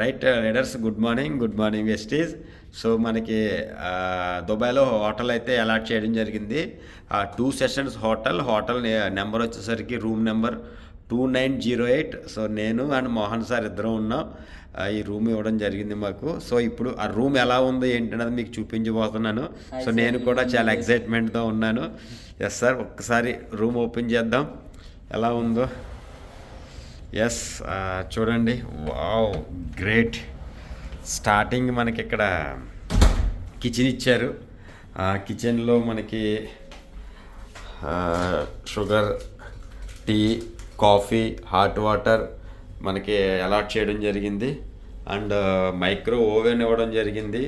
Right leaders good morning good morning Vestige so మనకి దుబాయ్లో hotel అయితే అలాట్ చేయడం జరిగింది. ఆ two sessions hotel hotel number వచ్చేసరికి room number two nine zero eight so నేను అండ్ మోహన్ సార్ ఇద్దరం ఉన్నాం. ఈ రూమ్ ఇవ్వడం జరిగింది మాకు. సో ఇప్పుడు ఆ రూమ్ ఎలా ఉందో ఏంటన్నది మీకు చూపించబోతున్నాను. సో నేను కూడా చాలా ఎక్సైట్మెంట్తో ఉన్నాను. ఎస్ సార్ ఒక్కసారి రూమ్ ఓపెన్ చేద్దాం. ఎలా ఉందో? ఎస్ చూడండి. వావ్ గ్రేట్ స్టార్టింగ్ మనకి ఇక్కడ కిచెన్ ఇచ్చారు. కిచెన్లో మనకి sugar tea coffee hot water మనకి అలాట్ చేయడం జరిగింది. అండ్ మైక్రో ఓవెన్ ఇవ్వడం జరిగింది.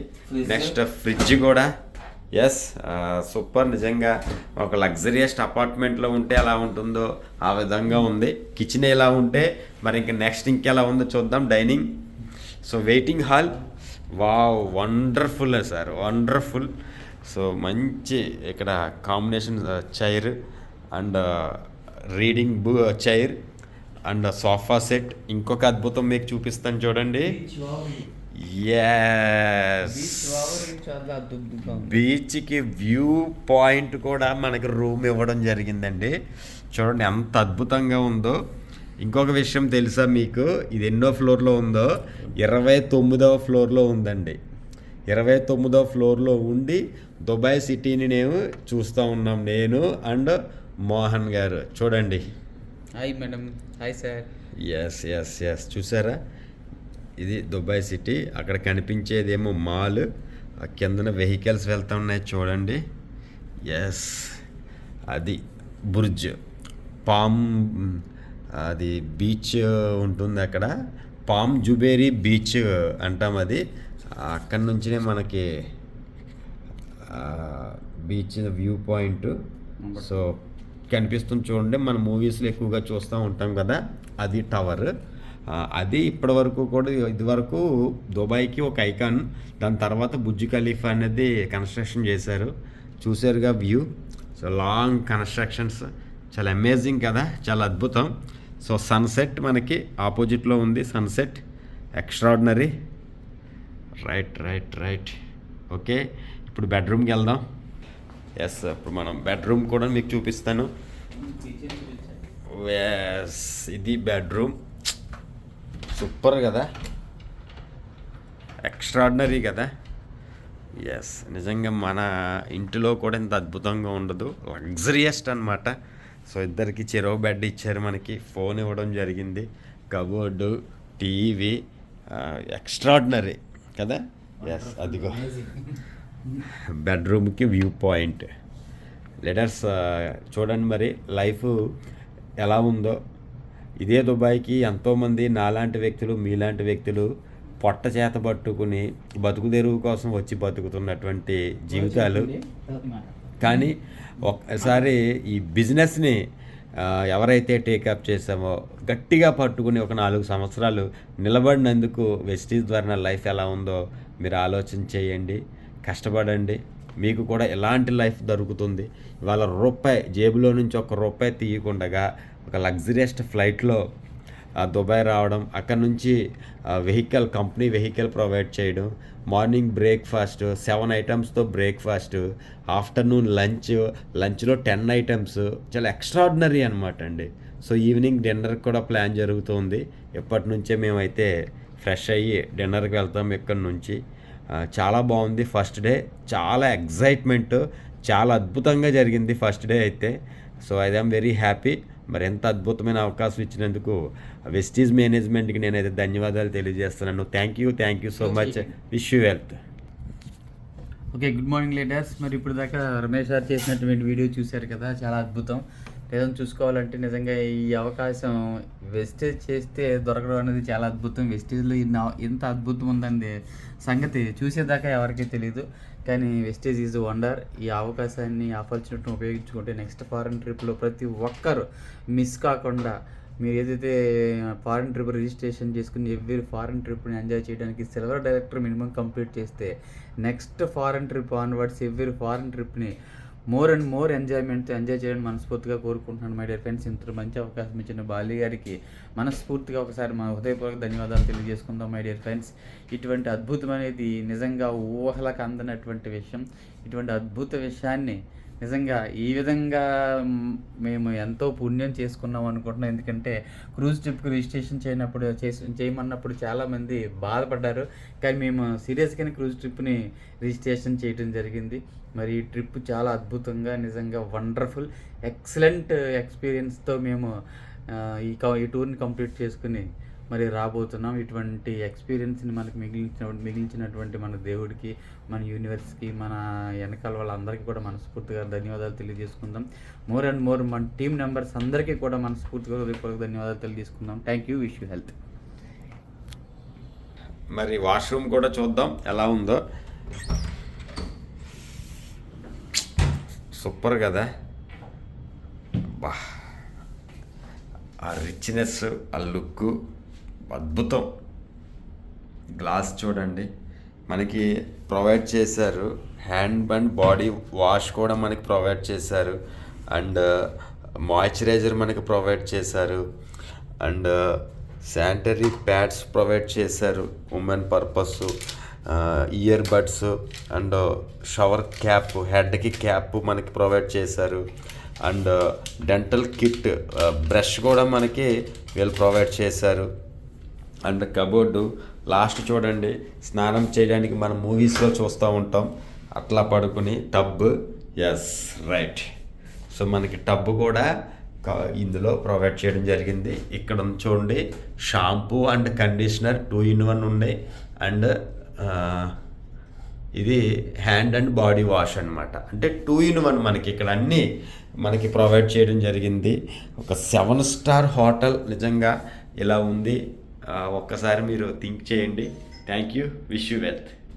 నెక్స్ట్ ఫ్రిడ్జ్ కూడా. Yes super. నిజంగా ఒక లగ్జరియస్ట్ అపార్ట్మెంట్లో ఉంటే ఎలా ఉంటుందో ఆ విధంగా ఉంది. కిచెన్ ఎలా ఉంటే మరి ఇంక నెక్స్ట్ ఇంకెలా ఉందో చూద్దాం. Dining so waiting hall wow wonderful sir wonderful so మంచి ఇక్కడ కాంబినేషన్ చైర్ అండ్ రీడింగ్ బు చైర్ అండ్ సోఫా సెట్ ఇంకొక అద్భుతం మీకు చూపిస్తాను చూడండి. బీచ్కి వ్యూ పాయింట్ కూడా మనకి రూమ్ ఇవ్వడం జరిగిందండి. చూడండి ఎంత అద్భుతంగా ఉందో. ఇంకొక విషయం తెలుసా మీకు? ఇది ఎన్నో ఫ్లోర్లో ఉందో? ఇరవై తొమ్మిదవ ఫ్లోర్లో ఉందండి. ఇరవై తొమ్మిదవ ఫ్లోర్లో ఉండి దుబాయ్ సిటీని నేను చూస్తూ ఉన్నాం. నేను అండ్ మోహన్ గారు. చూడండి. Hi madam hi sir yes yes yes చూసారా? ఇది దుబాయ్ సిటీ. అక్కడ కనిపించేదేమో మాల్. ఆ కిందన వెహికల్స్ వెళ్తా ఉన్నాయి చూడండి. ఎస్ అది బుర్జ్. పామ్ అది బీచ్ ఉంటుంది అక్కడ. పామ్ జుబేరీ బీచ్ అంటాం అది. అక్కడి నుంచినే మనకి బీచ్ వ్యూ పాయింట్. సో కనిపిస్తుంది చూడండి. మన మూవీస్లో ఎక్కువగా చూస్తూ ఉంటాం కదా. అది టవర్. అది ఇప్పటివరకు కూడా ఇదివరకు దుబాయ్కి ఒక ఐకాన్ దాని తర్వాత బుజ్ ఖలీఫా అనేది కన్స్ట్రక్షన్ చేశారు. చూసారుగా వ్యూ. So long constructions. చాలా అమేజింగ్ కదా చాలా అద్భుతం. సో సన్సెట్ మనకి ఆపోజిట్లో ఉంది sunset. Extraordinary. Right right right. Okay ఇప్పుడు బెడ్రూమ్కి వెళ్దాం. ఎస్ ఇప్పుడు మనం బెడ్రూమ్ కూడా మీకు చూపిస్తాను. ఎస్ ఇది బెడ్రూమ్. సూపర్ కదా. ఎక్స్ట్రాడినరీ కదా. ఎస్ నిజంగా మన ఇంటిలో కూడా ఇంత అద్భుతంగా ఉండదు. లగ్జరియస్ట్ అనమాట సో ఇద్దరికి చెరో బెడ్ ఇచ్చారు మనకి. ఫోన్ ఇవ్వడం జరిగింది. కబోర్డు టీవీ ఎక్స్ట్రాడినరీ కదా? ఎస్ అదిగో. బెడ్రూమ్కి వ్యూ పాయింట్ లెటర్స్ చూడండి మరి లైఫ్ ఎలా ఉందో. ఇదే దుబాయ్కి ఎంతోమంది నాలాంటి వ్యక్తులు మీలాంటి వ్యక్తులు పొట్ట చేత పట్టుకుని బతుకు తెరువు కోసం వచ్చి బతుకుతున్నటువంటి జీవితాలు. కానీ ఒక్కసారి ఈ బిజినెస్ని ఎవరైతే టేకప్ చేసామో గట్టిగా పట్టుకుని ఒక నాలుగు సంవత్సరాలు నిలబడినందుకు వెస్టీజ్ ద్వారా నా లైఫ్ ఎలా ఉందో మీరు ఆలోచన చేయండి కష్టపడండి. మీకు కూడా ఎలాంటి లైఫ్ దొరుకుతుంది. ఇవాళ రూపాయి జేబులో నుంచి ఒక రూపాయి తీయకుండగా ఒక లగ్జరియస్ట్ ఫ్లైట్లో దుబాయ్ రావడం అక్కడ నుంచి వెహికల్ కంపెనీ వెహికల్ ప్రొవైడ్ చేయడం మార్నింగ్ బ్రేక్ఫాస్ట్ సెవెన్ ఐటమ్స్తో బ్రేక్ఫాస్ట్ ఆఫ్టర్నూన్ లంచ్ లంచ్లో టెన్ ఐటమ్స్ చాలా ఎక్స్ట్రాడినరీ అనమాట అండి. సో ఈవినింగ్ డిన్నర్ కూడా ప్లాన్ జరుగుతుంది. ఎప్పటి నుంచే మేమైతే ఫ్రెష్ అయ్యి డిన్నర్కి వెళ్తాం ఇక్కడ నుంచి. చాలా బాగుంది ఫస్ట్ డే చాలా ఎగ్జైట్మెంట్ చాలా అద్భుతంగా జరిగింది ఫస్ట్ డే అయితే. So I am very happy మరి ఎంత అద్భుతమైన అవకాశం ఇచ్చినందుకు వెస్టీజ్ మేనేజ్మెంట్కి నేనైతే ధన్యవాదాలు తెలియజేస్తున్నాను. Thank you thank you so much wish you wealth okay good morning leaders మరి ఇప్పుడు దాకా రమేష్ గారు చేసినటువంటి వీడియో చూశారు కదా చాలా అద్భుతం. లేదని చూసుకోవాలంటే నిజంగా ఈ అవకాశం వెస్టేజ్ చేస్తే దొరకడం అనేది చాలా అద్భుతం. వెస్టేజ్లో ఇన్న ఇంత అద్భుతం ఉందండి సంగతి. చూసేదాకా ఎవరికీ తెలియదు కానీ వెస్టేజ్ ఈజ్ వండర్ ఈ అవకాశాన్ని ఆపర్చునిటీని ఉపయోగించుకుంటే నెక్స్ట్ ఫారెన్ ట్రిప్లో ప్రతి ఒక్కరు మిస్ కాకుండా మీరు ఏదైతే ఫారెన్ ట్రిప్ రిజిస్ట్రేషన్ చేసుకుని ఎవ్రీ ఫారెన్ ట్రిప్ని ఎంజాయ్ చేయడానికి సిల్వర్ డైరెక్టర్ మినిమం కంప్లీట్ చేస్తే next foreign trip onwards every foreign ట్రిప్ని మోర్ అండ్ మోర్ ఎంజాయ్మెంట్తో ఎంజాయ్ చేయడం మనస్ఫూర్తిగా కోరుకుంటున్నాను మై డియర్ ఫ్రెండ్స్ ఇంత మంచి అవకాశం ఇచ్చిన బాలి గారికి మనస్ఫూర్తిగా ఒకసారి మా హృదయపూర్వక ధన్యవాదాలు తెలియజేసుకుందాం మై డియర్ ఫ్రెండ్స్ ఇటువంటి అద్భుతం అనేది నిజంగా ఊహలకు అందనటువంటి విషయం. ఇటువంటి అద్భుత విషయాన్ని నిజంగా ఈ విధంగా మేము ఎంతో పుణ్యం చేసుకున్నాం అనుకుంటున్నాం. ఎందుకంటే క్రూజ్ ట్రిప్కి రిజిస్ట్రేషన్ చేయనప్పుడు చేసి చేయమన్నప్పుడు చాలామంది బాధపడ్డారు. కానీ మేము సీరియస్గానే క్రూజ్ ట్రిప్ని రిజిస్ట్రేషన్ చేయడం జరిగింది. మరి ఈ ట్రిప్ చాలా అద్భుతంగా నిజంగా వండర్ఫుల్ ఎక్సలెంట్ ఎక్స్పీరియన్స్తో మేము ఈ క- ఈ టూర్ని కంప్లీట్ చేసుకుని మరి రాబోతున్నాం. ఇటువంటి ఎక్స్పీరియన్స్ని మనకి మిగిలించిన మిగిలించినటువంటి మన దేవుడికి మన యూనివర్స్కి మన వెనకాల వాళ్ళందరికీ కూడా మనస్ఫూర్తిగా ధన్యవాదాలు తెలియజేసుకుందాం. మోర్ అండ్ మోర్ మన టీం మెంబర్స్ అందరికీ కూడా మనస్ఫూర్తిగా హృదయపూర్వక ధన్యవాదాలు తెలియజేసుకుందాం. Thank you wish you health మరి వాష్రూమ్ కూడా చూద్దాం ఎలా ఉందో. సూపర్ కదా. బా ఆ రిచ్నెస్ ఆ లుక్ అద్భుతం. గ్లాస్ చూడండి. మనకి ప్రొవైడ్ చేశారు. హ్యాండ్ అండ్ బాడీ వాష్ కూడా మనకి ప్రొవైడ్ చేశారు. అండ్ uh, మాయిశ్చరైజర్ మనకి ప్రొవైడ్ చేశారు. And uh, sanitary pads provide చేశారు. Women purpose uh, ear buds and shower cap హెడ్కి cap మనకి ప్రొవైడ్ చేశారు. అండ్ డెంటల్ కిట్ బ్రష్ కూడా మనకి వీళ్ళు ప్రొవైడ్ చేశారు. అండ్ కబోర్డు లాస్ట్ చూడండి. స్నానం చేయడానికి మనం మూవీస్లో చూస్తూ ఉంటాం. అట్లా పడుకుని టబ్. ఎస్ రైట్ సో మనకి టబ్ కూడా ఇందులో ప్రొవైడ్ చేయడం జరిగింది. ఇక్కడ చూడండి. Shampoo and conditioner two in one ఉన్నాయి. అండ్ ఇది హ్యాండ్ అండ్ బాడీ వాష్ అన్నమాట. అంటే టూ ఇన్ వన్ మనకి ఇక్కడ అన్నీ మనకి ప్రొవైడ్ చేయడం జరిగింది. ఒక సెవెన్ స్టార్ హోటల్ నిజంగా ఇలా ఉంది. ఒక్కసారి మీరు థింక్ చేయండి. Thank you wish you wealth